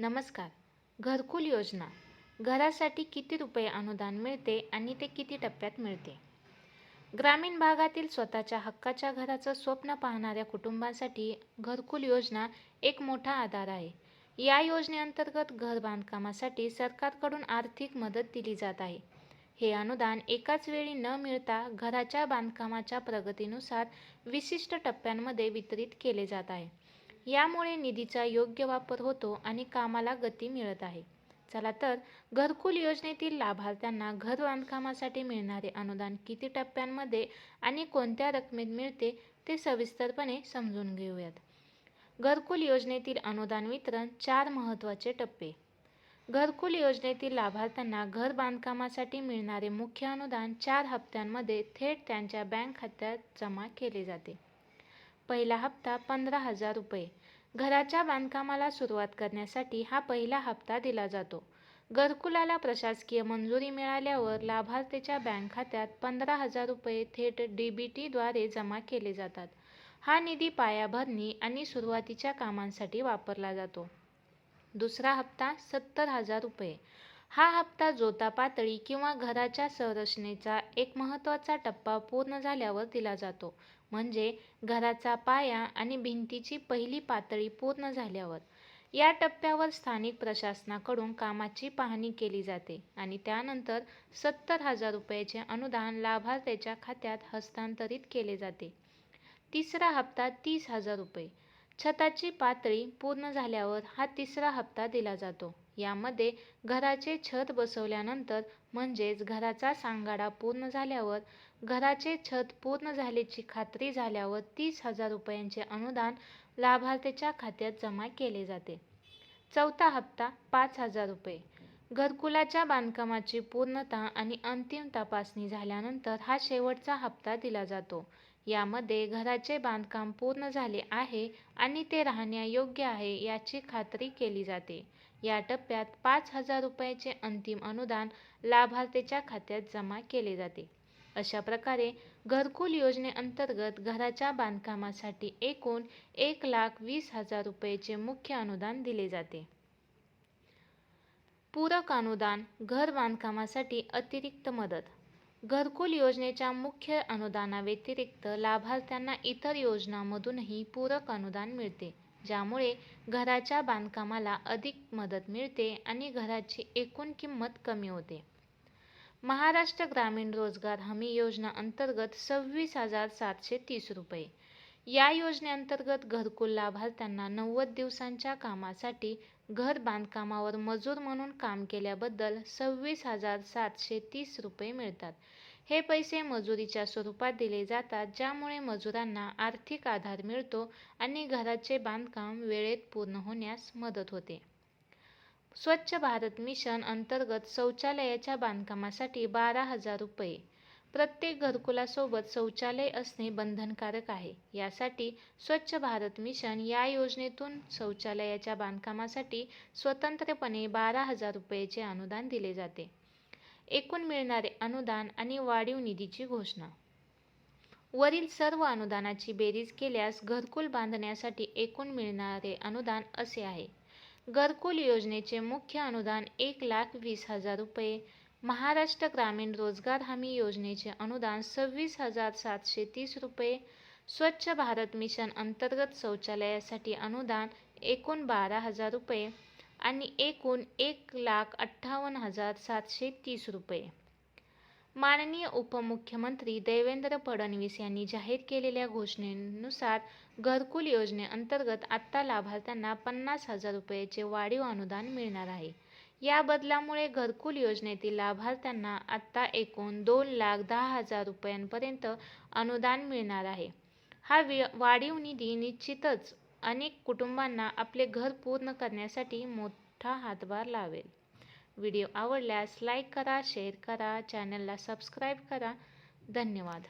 नमस्कार. घरकुल योजना. घरासाठी किती रुपये अनुदान मिळते आणि ते किती टप्प्यात मिळते? ग्रामीण भागातील स्वतःच्या हक्काच्या घराचं स्वप्न पाहणाऱ्या कुटुंबांसाठी घरकुल योजना एक मोठा आधार आहे. या योजनेअंतर्गत घर बांधकामासाठी सरकारकडून आर्थिक मदत दिली जात आहे. हे अनुदान एकाच वेळी न मिळता घराच्या बांधकामाच्या प्रगतीनुसार विशिष्ट टप्प्यांमध्ये वितरित केले जात आहे. यामुळे निधीचा योग्य वापर होतो आणि कामाला गती मिळत आहे. चला तर घरकुल योजनेतील लाभार्थ्यांना घर बांधकामासाठी मिळणारे अनुदान किती टप्प्यांमध्ये आणि कोणत्या रकमेत मिळते ते सविस्तरपणे समजून घेऊयात. घरकुल योजनेतील अनुदान वितरण चार महत्त्वाचे टप्पे. घरकुल योजनेतील लाभार्थ्यांना घर बांधकामासाठी मिळणारे मुख्य अनुदान चार हप्त्यांमध्ये थेट त्यांच्या बँक खात्यात जमा केले जाते. पहिला हप्ता पंधरा हजार रुपये. घराच्या बांधकामाला सुरुवात करण्यासाठी हा पहिला हप्ता दिला जातो. घरकुलाला प्रशासकीय मंजुरी मिळाल्यावर लाभार्थीच्या बँक खात्यात पंधरा हजार रुपये थेट डी बी टीद्वारे जमा केले जातात. हा निधी पायाभरणी आणि सुरुवातीच्या कामांसाठी वापरला जातो. दुसरा हप्ता सत्तर हजार रुपये. हा हप्ता जोता पातळी किंवा घराच्या संरचनेचा एक महत्त्वाचा टप्पा पूर्ण झाल्यावर दिला जातो. म्हणजे घराचा पाया आणि भिंतीची पहिली पातळी पूर्ण झाल्यावर. या टप्प्यावर स्थानिक प्रशासनाकडून कामाची पाहणी केली जाते आणि त्यानंतर सत्तर हजार रुपयाचे अनुदान लाभार्थ्याच्या खात्यात हस्तांतरित केले जाते. तिसरा हप्ता तीस हजार रुपये. छताची पातळी पूर्ण झाल्यावर हा तिसरा हप्ता दिला जातो. यामध्ये घराचे छत बसवल्यानंतर म्हणजेच घराचा सांगाडा पूर्ण झाल्यावर घराचे छत पूर्ण झाल्याची खात्री झाल्यावर तीस हजार रुपयांचे अनुदान लाभार्थ्याच्या खात्यात जमा केले जाते. चौथा हप्ता पाच हजार रुपये. घरकुलाच्या बांधकामाची पूर्णता आणि अंतिम तपासणी झाल्यानंतर हा शेवटचा हप्ता दिला जातो. यामध्ये घराचे बांधकाम पूर्ण झाले आहे आणि ते राहण्यायोग्य आहे याची खात्री केली जाते. या टप्प्यात पाच हजार रुपयाचे अंतिम अनुदान लाभार्थीच्या खात्यात जमा केले जाते. अशा प्रकारे घरकुल योजनेअंतर्गत घराच्या बांधकामासाठी एकूण एक लाख वीस हजार रुपयाचे मुख्य अनुदान दिले जाते. पूरक अनुदान घर बांधकामासाठी अतिरिक्त मदत घरकुल योजनेच्या मुख्य अनुदानाव्यतिरिक्त लाभार्थ्यांना इतर योजनांमधूनही पूरक अनुदान मिळते ज्यामुळे घराच्या बांधकामाला अधिक मदत मिळते आणि घराची एकूण किंमत कमी होते. महाराष्ट्र ग्रामीण रोजगार हमी योजना अंतर्गत सव्वीस हजार सातशे तीस रुपये. या योजनेअंतर्गत घरकुल लाभार्थ्यांना नव्वद दिवसांच्या कामासाठी घर बांधकामावर मजूर म्हणून काम केल्याबद्दल सव्वीस हजार सातशे तीस रुपये मिळतात. हे पैसे मजुरीच्या स्वरूपात दिले जातात ज्यामुळे मजुरांना आर्थिक आधार मिळतो आणि घराचे बांधकाम वेळेत पूर्ण होण्यास मदत होते. स्वच्छ भारत मिशन अंतर्गत शौचालयाच्या बांधकामासाठी बारा हजार रुपये. प्रत्येक घरकुलासोबत शौचालय असणे बंधनकारक आहे. यासाठी स्वच्छ भारत मिशन या योजनेतून शौचालयाच्या बांधकामासाठी स्वतंत्रपणे बारा हजार रुपयाचे अनुदान दिले जाते. एकूण मिळणारे अनुदान आणि वाढीव निधीची घोषणा. वरील सर्व अनुदानाची बेरीज केल्यास घरकुल बांधण्यासाठी एकूण मिळणारे अनुदान असे आहे. घरकुल योजनेचे मुख्य अनुदान एक लाख वीस हजार रुपये महाराष्ट्र ग्रामीण रोजगार हमी योजनेचे अनुदान सव्वीस हजार सातशे तीस रुपये. स्वच्छ भारत मिशन अंतर्गत शौचालयासाठी अनुदान एकूण बारा हजार रुपये आणि एकूण एक लाख अठ्ठावन्न हजार सातशे तीस रुपये. माननीय उपमुख्यमंत्री देवेंद्र फडणवीस यांनी जाहीर केलेल्या घोषणेनुसार घरकुल योजनेअंतर्गत आत्ता लाभार्थ्यांना पन्नास हजार रुपयाचे वाढीव अनुदान मिळणार आहे. या बदलामुळे घरकुल योजनेतील लाभार्थ्यांना आत्ता एकूण दोन लाख दहा हजार रुपयांपर्यंत अनुदान मिळणार आहे. हा वि वाढीव निधी निश्चितच अनेक कुटुंबांना आपले घर पूर्ण करण्यासाठी मोठा हातभार लावेल. व्हिडिओ आवडल्यास लाईक करा शेअर करा चॅनलला सबस्क्राईब करा. धन्यवाद.